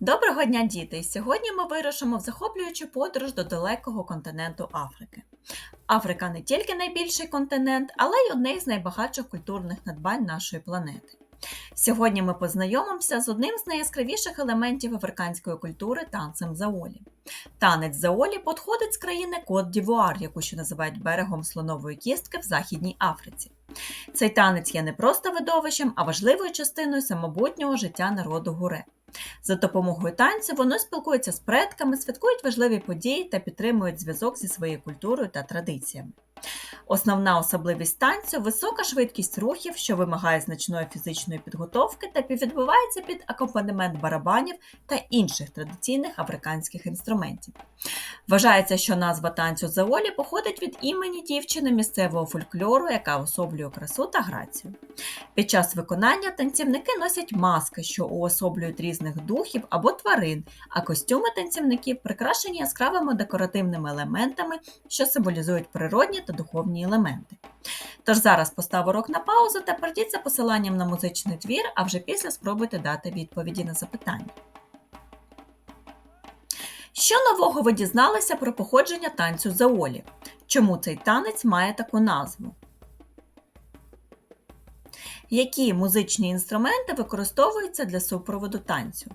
Доброго дня, діти! Сьогодні ми вирушимо в захоплюючу подорож до далекого континенту Африки. Африка не тільки найбільший континент, але й одне із найбагатших культурних надбань нашої планети. Сьогодні ми познайомимося з одним з найяскравіших елементів африканської культури танцем заолі. Танець заолі походить з країни Кот-Дівуар, яку ще називають берегом слонової кістки в Західній Африці. Цей танець є не просто видовищем, а важливою частиною самобутнього життя народу гуре. За допомогою танцю вони спілкуються з предками, святкують важливі події та підтримують зв'язок зі своєю культурою та традиціями. Основна особливість танцю висока швидкість рухів, що вимагає значної фізичної підготовки та відбувається під акомпанемент барабанів та інших традиційних африканських інструментів. Вважається, що назва танцю заолі походить від імені дівчини місцевого фольклору, яка особлює красу та грацію. Під час виконання танцівники носять маски, що уособлюють різних духів або тварин, а костюми танцівників прикрашені яскравими декоративними елементами, що символізують природні та духовні елементи. Тож зараз постав урок на паузу та пройдіть посиланням на музичний твір, а вже після спробуйте дати відповіді на запитання. Що нового ви дізналися про походження танцю заолі? Чому цей танець має таку назву? Які музичні інструменти використовуються для супроводу танцю?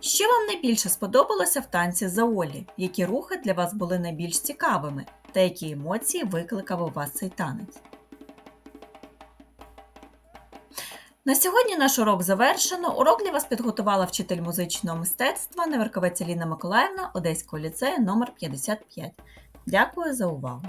Що вам найбільше сподобалося в танці заолі? Які рухи для вас були найбільш цікавими? Та які емоції викликав у вас цей танець? На сьогодні наш урок завершено. Урок для вас підготувала вчитель музичного мистецтва Неверковець Аліна Миколаївна Одеського ліцею номер 55 Дякую за увагу!